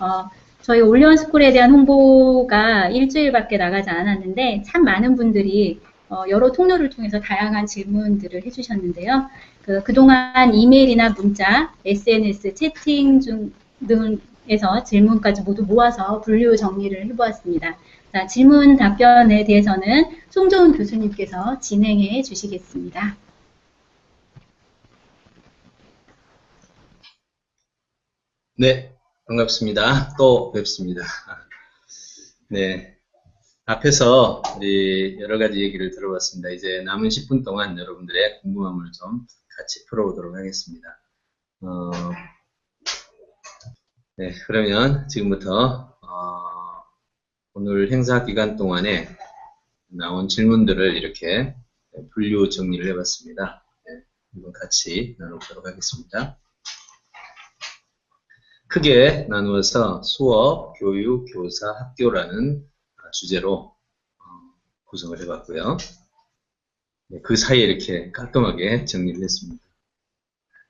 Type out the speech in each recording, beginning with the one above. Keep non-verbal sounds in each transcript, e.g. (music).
어, 저희 올리원 스쿨에 대한 홍보가 일주일밖에 나가지 않았는데 참 많은 분들이 어, 여러 통로를 통해서 다양한 질문들을 해주셨는데요. 그, 그동안 이메일이나 문자, SNS, 채팅 중, 등에서 질문까지 모두 모아서 분류 정리를 해보았습니다. 자, 질문 답변에 대해서는 송조은 교수님께서 진행해 주시겠습니다. 네, 반갑습니다. 또 뵙습니다. (laughs) 네, 앞에서 여러 가지 얘기를 들어봤습니다. 이제 남은 10분 동안 여러분들의 궁금함을 좀 같이 풀어보도록 하겠습니다. 어, 네, 그러면 지금부터 어, 오늘 행사 기간 동안에 나온 질문들을 이렇게 분류 정리를 해봤습니다. 네, 한번 같이 나눠보도록 하겠습니다. 크게 나누어서 수업, 교육, 교사, 학교라는 주제로 어, 구성을 해봤고요. 네, 그 사이에 이렇게 깔끔하게 정리를 했습니다.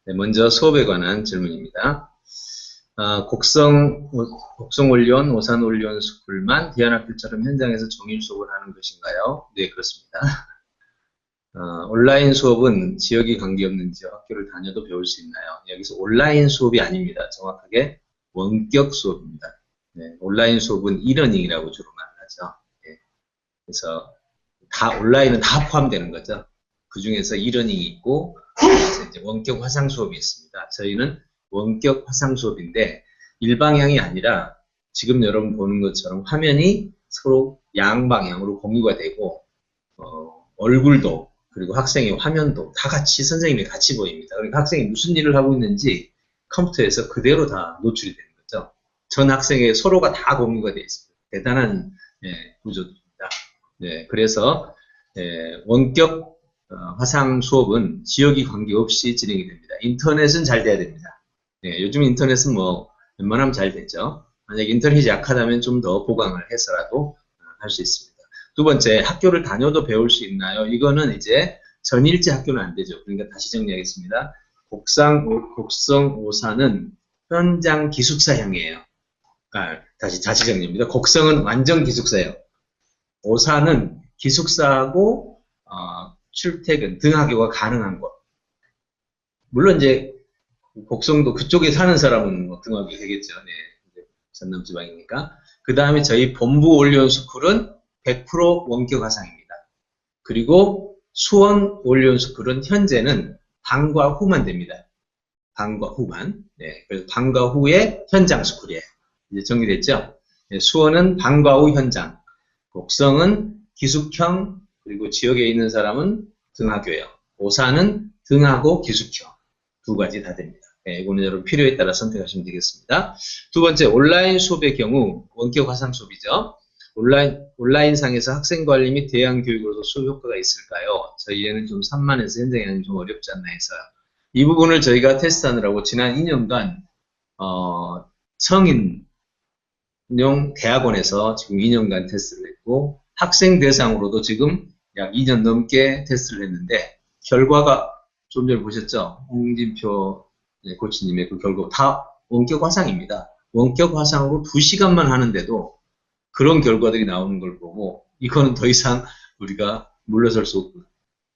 네, 먼저 수업에 관한 질문입니다. 아, 곡성, 곡성 올리원, 오산 올리원 스쿨만 대안학교처럼 현장에서 정일 수업을 하는 것인가요? 네, 그렇습니다. (laughs) 어, 온라인 수업은 지역이 관계없는지 학교를 다녀도 배울 수 있나요? 여기서 온라인 수업이 아닙니다. 정확하게 원격 수업입니다. 네, 온라인 수업은 이러닝이라고 주로 말하죠. 네, 그래서 다 온라인은 다 포함되는 거죠. 그 중에서 이러닝이 있고 이제 원격 화상 수업이 있습니다. 저희는 원격 화상 수업인데 일방향이 아니라 지금 여러분 보는 것처럼 화면이 서로 양방향으로 공유가 되고 어, 얼굴도 그리고 학생의 화면도 다 같이 선생님이 같이 보입니다. 그러니까 학생이 무슨 일을 하고 있는지 컴퓨터에서 그대로 다 노출이 되는 거죠. 전 학생의 서로가 다 공유가 되어 있습니다. 대단한 예, 구조입니다. 네, 그래서 예, 원격 어, 화상 수업은 지역이 관계없이 진행이 됩니다. 인터넷은 잘 돼야 됩니다. 예, 요즘 인터넷은 뭐 웬만하면 잘 되죠. 만약 인터넷이 약하다면 좀 더 보강을 해서라도 어, 할수 있습니다. 두 번째, 학교를 다녀도 배울 수 있나요? 이거는 이제 전일제 학교는 안 되죠. 그러니까 다시 정리하겠습니다. 곡상, 곡성 오사는 현장 기숙사형이에요. 아, 다시 다시 정리입니다. 곡성은 완전 기숙사예요. 오사는 기숙사하고 어, 출퇴근 등하교가 가능한 곳. 물론 이제 곡성도 그쪽에 사는 사람은 뭐 등하교 되겠죠. 네, 전남 지방이니까. 그 다음에 저희 본부 올리온 스쿨은 100% 원격 화상입니다. 그리고 수원 올리온 스쿨은 현재는 방과 후만 됩니다. 방과 후만. 네, 그래서 방과 후에 현장 스쿨이에요. 이제 정리됐죠? 네, 수원은 방과 후 현장, 곡성은 기숙형, 그리고 지역에 있는 사람은 등하교예요. 오사는 등하고 기숙형 두 가지 다 됩니다. 네, 이거는 여러분 필요에 따라 선택하시면 되겠습니다. 두 번째 온라인 수업의 경우 원격 화상 수업이죠. 온라인, 온라인상에서 학생 관리 및 대안 교육으로도 수업 효과가 있을까요? 저희에는 좀 산만해서 현장에는 좀 어렵지 않나 해서요. 이 부분을 저희가 테스트하느라고 지난 2년간, 어, 성인용 대학원에서 지금 2년간 테스트를 했고, 학생 대상으로도 지금 약 2년 넘게 테스트를 했는데, 결과가 좀 전에 보셨죠? 홍진표 네, 코치님의 그 결과 다 원격 화상입니다. 원격 화상으로 2시간만 하는데도 그런 결과들이 나오는 걸 보고 이거는 더 이상 우리가 물러설 수 없구나.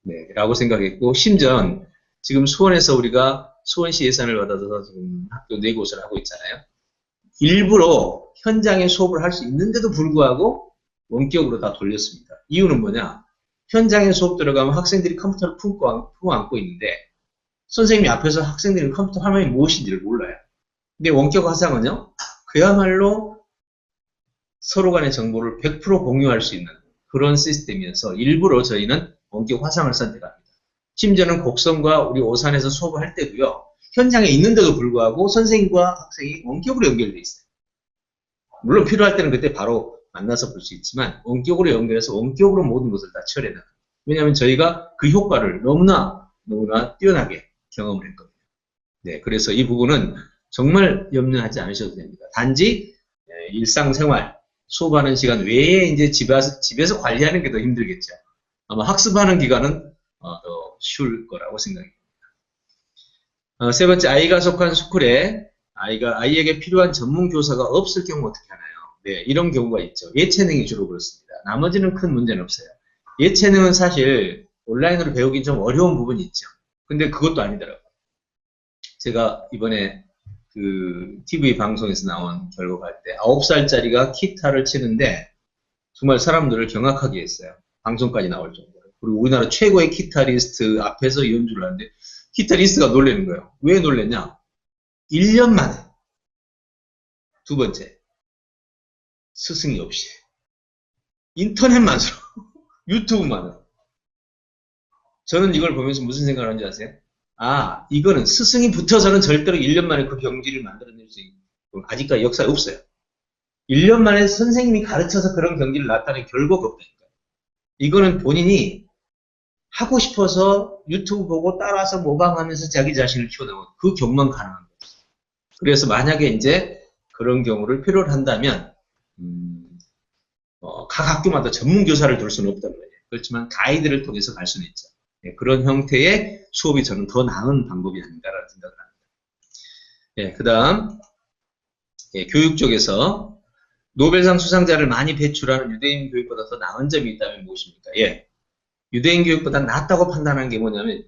네, 라고 생각했고 심지어 지금 수원에서 우리가 수원시 예산을 받아서 지금 학교 네 곳을 하고 있잖아요. 일부러 현장에 수업을 할 수 있는데도 불구하고 원격으로 다 돌렸습니다. 이유는 뭐냐? 현장에 수업 들어가면 학생들이 컴퓨터를 품고, 품고 안고 있는데 선생님이 앞에서 학생들이 컴퓨터 화면이 무엇인지를 몰라요. 근데 원격 화상은요, 그야말로 서로 간의 정보를 100% 공유할 수 있는 그런 시스템이어서 일부러 저희는 원격 화상을 선택합니다. 심지어는 곡성과 우리 오산에서 수업을 할 때도요. 현장에 있는데도 불구하고 선생님과 학생이 원격으로 연결되어 있어요. 물론 필요할 때는 그때 바로 만나서 볼 수 있지만 원격으로 연결해서 원격으로 모든 것을 다 처리해요. 왜냐하면 저희가 그 효과를 너무나 너무나 뛰어나게 경험을 했거든요. 네, 그래서 이 부분은 정말 염려하지 않으셔도 됩니다. 단지 예, 일상생활 수업하는 시간 외에 이제 집에서, 집에서 관리하는 게 더 힘들겠죠. 아마 학습하는 기간은 어, 더 쉬울 거라고 생각이 듭니다. 어, 세 번째, 아이가 속한 스쿨에 아이가 아이에게 필요한 전문 교사가 없을 경우 어떻게 하나요? 네, 이런 경우가 있죠. 예체능이 주로 그렇습니다. 나머지는 큰 문제는 없어요. 예체능은 사실 온라인으로 배우긴 좀 어려운 부분이 있죠. 근데 그것도 아니더라고요. 제가 이번에 그 TV 방송에서 나온 결과 할 때 9살짜리가 기타를 치는데 정말 사람들을 경악하게 했어요. 방송까지 나올 정도로. 그리고 우리나라 최고의 기타리스트 앞에서 연주를 하는데 기타리스트가 놀라는 거예요. 왜 놀랬냐? 1년 만에. 두 번째. 스승이 없이. 인터넷만으로. (laughs) 유튜브만으로. 저는 이걸 보면서 무슨 생각을 하는지 아세요? 아, 이거는 스승이 붙어서는 절대로 1년 만에 그 경지를 만들어낼 수 있는, 아직까지 역사에 없어요. 1년 만에 선생님이 가르쳐서 그런 경지를 나타낸 결과가 없다니까요. 이거는 본인이 하고 싶어서 유튜브 보고 따라서 모방하면서 자기 자신을 키워나온 그 경만 가능한 거죠. 그래서 만약에 이제 그런 경우를 필요로 한다면, 음, 어, 각 학교마다 전문 교사를 둘 수는 없단 말이에요. 그렇지만 가이드를 통해서 갈 수는 있죠. 예, 그런 형태의 수업이 저는 더 나은 방법이 아닌가라는 생각을 합니다. 예, 그 다음, 예, 교육 쪽에서 노벨상 수상자를 많이 배출하는 유대인 교육보다 더 나은 점이 있다면 무엇입니까? 예, 유대인 교육보다 낫다고 판단하는 게 뭐냐면,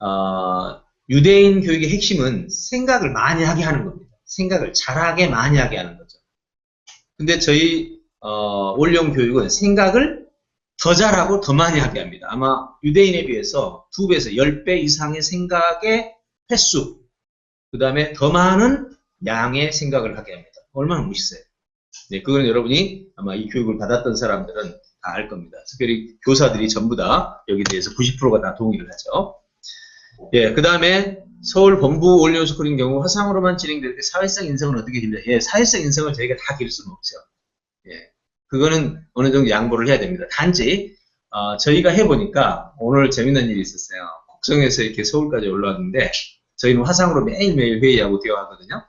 어, 유대인 교육의 핵심은 생각을 많이 하게 하는 겁니다. 생각을 잘하게 많이 하게 하는 거죠. 근데 저희, 어, 올영 교육은 생각을 더 잘하고 더 많이 하게 합니다. 아마 유대인에 비해서 두 배에서 열배 이상의 생각의 횟수, 그 다음에 더 많은 양의 생각을 하게 합니다. 얼마나 멋있어요. 네, 그거는 여러분이 아마 이 교육을 받았던 사람들은 다 알 겁니다. 특별히 교사들이 전부 다 여기 대해서 90%가 다 동의를 하죠. 예, 그 다음에 서울 본부 올리온 스쿨인 경우 화상으로만 진행될 때 사회성 인성은 어떻게 됩니까? 예, 사회성 인성을 저희가 다길 수는 없죠. 예, 그거는 어느 정도 양보를 해야 됩니다. 단지 어, 저희가 해보니까 오늘 재밌는 일이 있었어요. 국정에서 이렇게 서울까지 올라왔는데 저희는 화상으로 매일매일 회의하고 대화하거든요.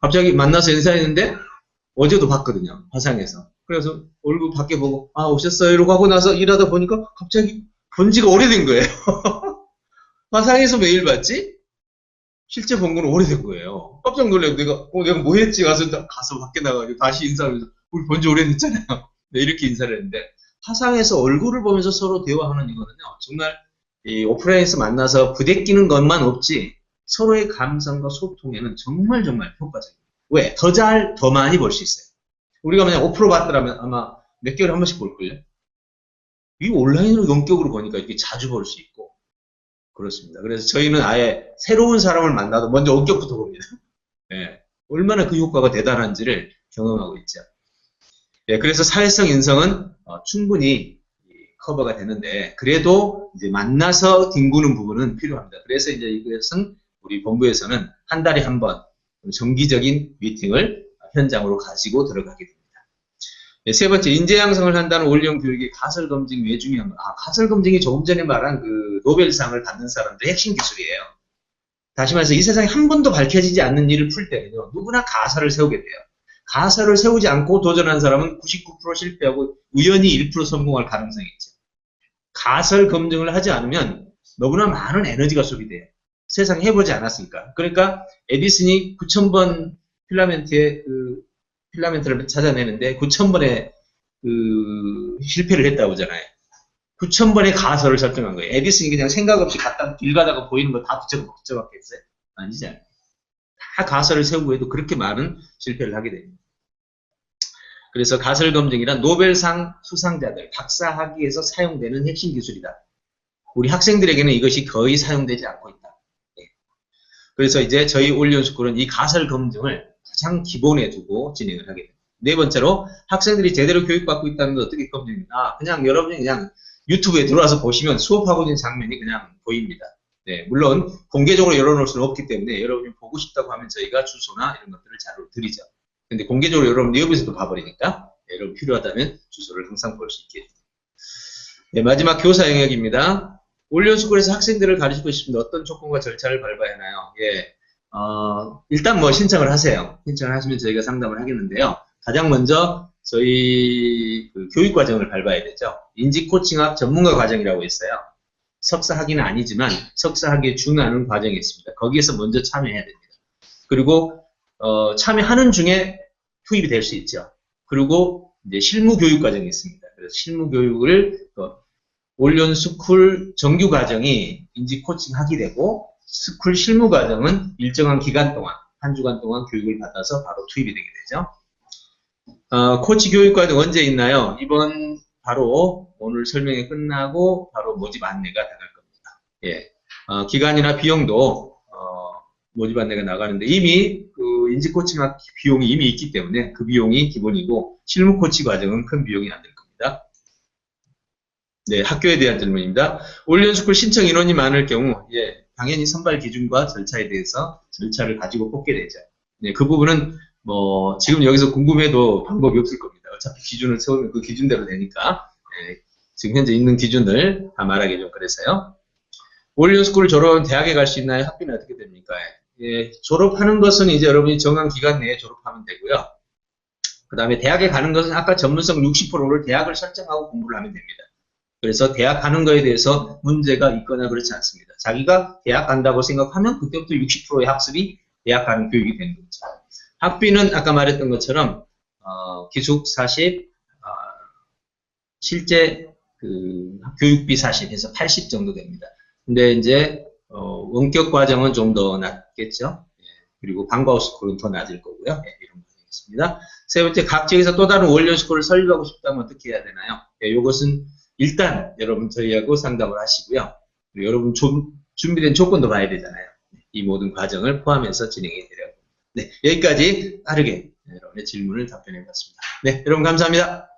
갑자기 만나서 인사했는데 어제도 봤거든요. 화상에서. 그래서 얼굴 밖에 보고 아 오셨어요 이러고 하고 나서 일하다 보니까 갑자기 본 지가 오래된 거예요. (laughs) 화상에서 매일 봤지? 실제 본 거는 오래된 거예요. 깜짝 놀래고 내가 어 내가 뭐 했지 가서 가서 밖에 나가지고 다시 인사하면서 우리 본 지 오래됐잖아요. 네, 이렇게 인사를 했는데 화상에서 얼굴을 보면서 서로 대화하는 이거는요. 정말 이 오프라인에서 만나서 부대끼는 것만 없지 서로의 감성과 소통에는 정말 정말 효과적이에요. 왜? 더 잘, 더 많이 볼 수 있어요. 우리가 만약 5% 봤더라면 아마 몇 개월에 한 번씩 볼걸요? 이 온라인으로 원격으로 보니까 이렇게 자주 볼 수 있고 그렇습니다. 그래서 저희는 아예 새로운 사람을 만나도 먼저 원격부터 봅니다. 예, 얼마나 그 효과가 대단한지를 경험하고 있죠. 예, 그래서 사회성 인성은 어, 충분히 커버가 되는데 그래도 이제 만나서 뒹구는 부분은 필요합니다. 그래서 이제 이것은 우리 본부에서는 한 달에 한 번 정기적인 미팅을 현장으로 가지고 들어가게 됩니다. 네, 세 번째, 인재 양성을 한다는 올영 교육의 가설 검증 왜 중요한 가? 아, 가설 검증이 조금 전에 말한 그 노벨상을 받는 사람들의 핵심 기술이에요. 다시 말해서 이 세상에 한 번도 밝혀지지 않는 일을 풀 때는요, 누구나 가설을 세우게 돼요. 가설을 세우지 않고 도전한 사람은 99% 실패하고 우연히 1% 성공할 가능성이 있죠. 가설 검증을 하지 않으면 너무나 많은 에너지가 소비돼요. 세상에 해보지 않았으니까. 그러니까 에디슨이 9000번 필라멘트의 그 필라멘트를 찾아내는데 9000번의 그 실패를 했다고 하잖아요. 9000번의 가설을 설정한 거예요. 에디슨이 그냥 생각 없이 갖다 길 가다가 보이는 거 다 붙여갖고 붙여봤겠어요? 아니잖아요. 다 가설을 세우고 해도 그렇게 많은 실패를 하게 됩니다. 그래서 가설 검증이란 노벨상 수상자들, 박사 학위에서 사용되는 핵심 기술이다. 우리 학생들에게는 이것이 거의 사용되지 않고 있다. 예. 그래서 이제 저희 올리온스쿨은 이 가설 검증을 가장 기본에 두고 진행을 하게 됩니다. 네 번째로 학생들이 제대로 교육받고 있다는 건 어떻게 검증입니다. 아, 그냥 여러분이 그냥 유튜브에 들어와서 보시면 수업하고 있는 장면이 그냥 보입니다. 네, 물론 공개적으로 열어놓을 수는 없기 때문에 여러분이 보고 싶다고 하면 저희가 주소나 이런 것들을 자료로 드리죠. 근데 공개적으로 여러분 리업에서도 봐버리니까 네, 여러분 필요하다면 주소를 항상 볼 수 있게. 네, 마지막 교사 영역입니다. 올리온스쿨에서 학생들을 가르치고 싶은데 어떤 조건과 절차를 밟아야 하나요? 예, 어, 일단 뭐 신청을 하세요. 신청을 하시면 저희가 상담을 하겠는데요. 가장 먼저 저희 그 교육 과정을 밟아야 되죠. 인지 코칭학 전문가 과정이라고 있어요. 석사 학위는 아니지만 석사 학위에 준하는 과정이 있습니다. 거기에서 먼저 참여해야 됩니다. 그리고 어, 참여하는 중에 투입이 될 수 있죠. 그리고 이제 실무 교육 과정이 있습니다. 그래서 실무 교육을 어, 올연 스쿨 정규 과정이 인지 코칭 하게 되고 스쿨 실무 과정은 일정한 기간 동안 한 주간 동안 교육을 받아서 바로 투입이 되게 되죠. 어, 코치 교육 과정 언제 있나요? 이번 바로 오늘 설명이 끝나고 바로 모집 안내가 나갈 겁니다. 예, 어, 기간이나 비용도 어, 모집 안내가 나가는데 이미 그 인지 코칭 학 비용이 이미 있기 때문에 그 비용이 기본이고 실무 코치 과정은 큰 비용이 안 될 겁니다. 네, 학교에 대한 질문입니다. 올연스쿨 신청 인원이 많을 경우, 예, 당연히 선발 기준과 절차에 대해서 절차를 가지고 뽑게 되죠. 네, 그 부분은 뭐 지금 여기서 궁금해도 방법이 없을 겁니다. 어차피 기준을 세우면 그 기준대로 되니까 예, 지금 현재 있는 기준들 다 말하기 좀 그래서요. 올연스쿨 졸업하면 대학에 갈 수 있나요? 학비는 어떻게 됩니까? 예, 졸업하는 것은 이제 여러분이 정한 기간 내에 졸업하면 되고요. 그 다음에 대학에 가는 것은 아까 전문성 60%를 대학을 설정하고 공부를 하면 됩니다. 그래서 대학 가는 거에 대해서 문제가 있거나 그렇지 않습니다. 자기가 대학 간다고 생각하면 그때부터 60%의 학습이 대학 가는 교육이 되는 거죠. 학비는 아까 말했던 것처럼 어, 기숙 40, 어, 실제 그 교육비 40 해서 80 정도 됩니다. 근데 이제 어, 원격 과정은 좀 더 낮겠죠. 예, 그리고 방과후 스쿨은 더 낮을 거고요. 예, 이런 거겠습니다. 세 번째, 각 지역에서 또 다른 원료 스쿨을 설립하고 싶다면 어떻게 해야 되나요? 예, 이것은 일단 여러분 저희하고 상담을 하시고요. 그리고 여러분 좀 준비된 조건도 봐야 되잖아요. 이 모든 과정을 포함해서 진행이 되려 네, 여기까지 빠르게 여러분의 질문을 답변해 봤습니다. 네, 여러분 감사합니다.